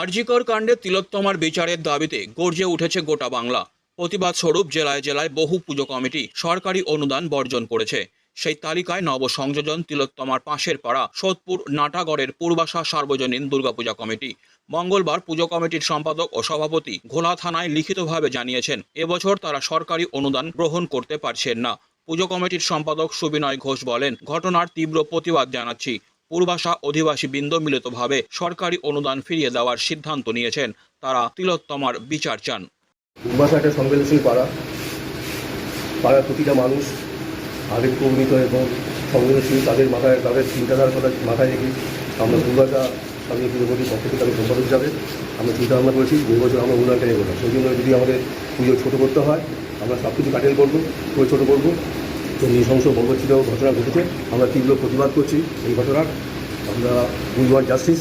আরজিকর কাণ্ডে তিলোত্তমার বিচারের দাবিতে গর্জে উঠেছে গোটা বাংলা। প্রতিবাদ স্বরূপ জেলায় জেলায় বহু পুজো কমিটি সরকারি অনুদান বর্জন করেছে। সেই তালিকায় নবসংযোজন তিলোত্তমার পাশের পাড়া, সোদপুর, নাটাগড়ের পূর্বাশা সার্বজনীন দুর্গাপূজা কমিটি। মঙ্গলবার পুজো কমিটির সম্পাদক ও সভাপতি ঘোলা থানায় লিখিতভাবে জানিয়েছেন, এবছর তারা সরকারি অনুদান গ্রহণ করতে পারছেন না। পুজো কমিটির সম্পাদক সুবিনয় ঘোষ বলেন, ঘটনার তীব্র প্রতিবাদ জানাচ্ছি। পূর্বাশা অধিবাসী বৃন্দ মিলিতভাবে সরকারি অনুদান ফিরিয়ে দেওয়ার সিদ্ধান্ত নিয়েছেন। তারা তিলোত্তমার বিচার চান। উদ্বাস একটা সংবেদনশীল পাড়া, পাড়ার প্রতিটা মানুষ আবেগ প্রবণিত এবং সংবেদনশীল, তাদের মাথায়, তাদের চিন্তাধারার কথা মাথায় রেখে আমরা দুর্গাটা আমি পূর্ববর্তী পক্ষ থেকে আমি সম্পাদক হিসাবে আমরা চিন্তা ভাবনা করেছি দুই বছর আমরা নেব না। সেই জন্য যদি আমাদের পুজো ছোটো করতে হয়, আমরা সব কিছু কাটেল করব ছোটো করব নৃশংস বর্বচ্ছিত ঘটনা ঘটেছে। আমরা তীব্র প্রতিবাদ করছি এই ঘটনার। আমরা উই জাস্টিস।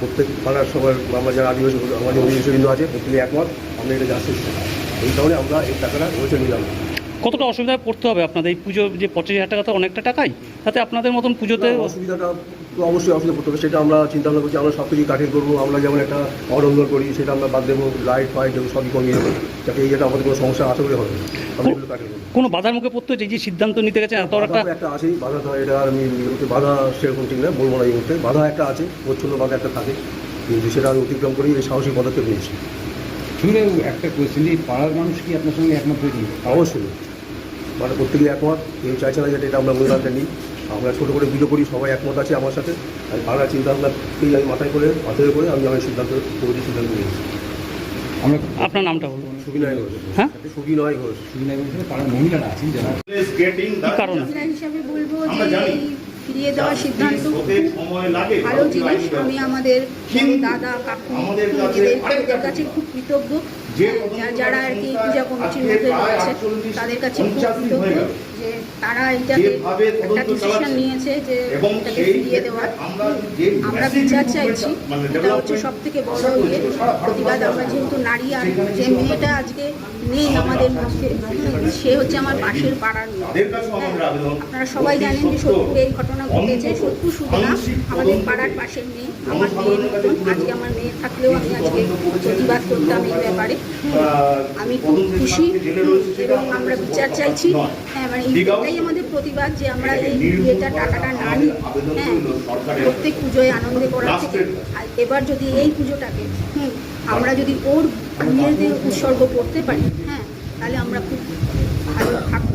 প্রত্যেক পাড়ার সবার আমরা যারা আদিবাসী আমাদের অধিবেশ বিন্দু আছে প্রত্যেকে একমত। আমরা এটা জাস্টিস এই কারণে আমরা এই টাকাটা রয়েছে নিলাম। কতটা অসুবিধায় পড়তে হবে আপনাদের? এই পুজো যে পঁচিশ হাজার টাকা তো অনেকটা টাকাই। তাতে আপনাদের মতন পুজোতে অসুবিধাটা তো অবশ্যই অসুবিধা পড়তে হবে। সেটা আমরা চিন্তা ভাবনা করছি আমরা সব কিছু কাঠিন করব। আমরা যেমন একটা অরঙ্গল করি সেটা আমরা বাদ দেবো লাইট ফাইট এগুলো সবই কমিয়ে দেবো। যাতে এই যেটা আমাদের কোনো সমস্যা আশা করি হবে আমরা এগুলো কোনো বাধার মুখে পড়তে হচ্ছে? যে সিদ্ধান্ত নিতে গেছে এত একটা আছেই বাধা তো এটা আর আমি বাধা সেরকম ঠিক না বলব না এই মুহূর্তে। বাধা একটা আছে প্রচ্ছন্ন বাধা একটা থাকে। কিন্তু সেটা আমি অতিক্রম করি এই সাহসী পদক্ষেপ নিয়েছি। শুনে একটা কোয়েশ্চেন এই পাড়ার মানুষ কি আপনার সঙ্গে একমত হয়েছিল অবশ্যই। মানে প্রত্যেকে একমত কেউ চাইছে না যেটা এটা আমরা অনুদানটা নিই। আমরা ছোটো করে বিলো করি সবাই একমত আছে আমার সাথে। আমি ভাড়া চিন্তা ভাবনাকেই আমি মাথায় করে মাথায় করে আমি আমার সিদ্ধান্ত কমিটির সিদ্ধান্ত নিয়েছি। আপনার নামটা বলুন। সুবিনয় ঘোষ। হ্যাঁ? সুবিনয় ঘোষ। সুবিনয় বলতে পাড়ার মহিলারা আছেন যারা। Is getting কি done. কারণ হিসাবে বলব যে ফিরিয়ে দেওয়ার সিদ্ধান্ত জিনিস হতে ভালো জিনিস আমি আমাদের দাদা কাকু কাছে নিজেদের কাছে খুব কৃতজ্ঞ। যারা আর কি পূজা কমিটির মধ্যে রয়েছে তাদের কাছে খুব 49 দিন কৃতজ্ঞ যে তারা যেভাবে একটা ডিসিশন নিয়েছে যে এটাকে ফিরিয়ে দেওয়ার। আমরা বিচার চাইছি এটা হচ্ছে সব থেকে বড় ইয়ে প্রতিবাদ আমরা যেহেতু নারী আর যে মেয়েটা আজকে নেই আমাদের মধ্যে সে হচ্ছে আমার পাশের পাড়ার মেয়ে। আবেদন। আপনারা সবাই জানেন যে সোদপুরে এই ঘটনা ঘটেছে সত্যু শুধু না আমাদের পাড়ার পাশের মেয়ে আমার মেয়ের মতন আজকে আমার মেয়ে থাকলেও আমি আজকে প্রতিবাদ করতাম এই ব্যাপারে। আমি খুব খুশি এবং আমরা বিচার চাইছি। হ্যাঁ মানে এটাই আমাদের প্রতিবাদ যে আমরা এই বিয়েটা টাকাটা না নিই। হ্যাঁ প্রত্যেক পুজোয় আনন্দে করা থেকে আর এবার যদি এই পুজোটাকে হুম আমরা যদি ওর বিয়েতে উৎসর্গ করতে পারি হ্যাঁ তাহলে আমরা খুব ভালো থাকব।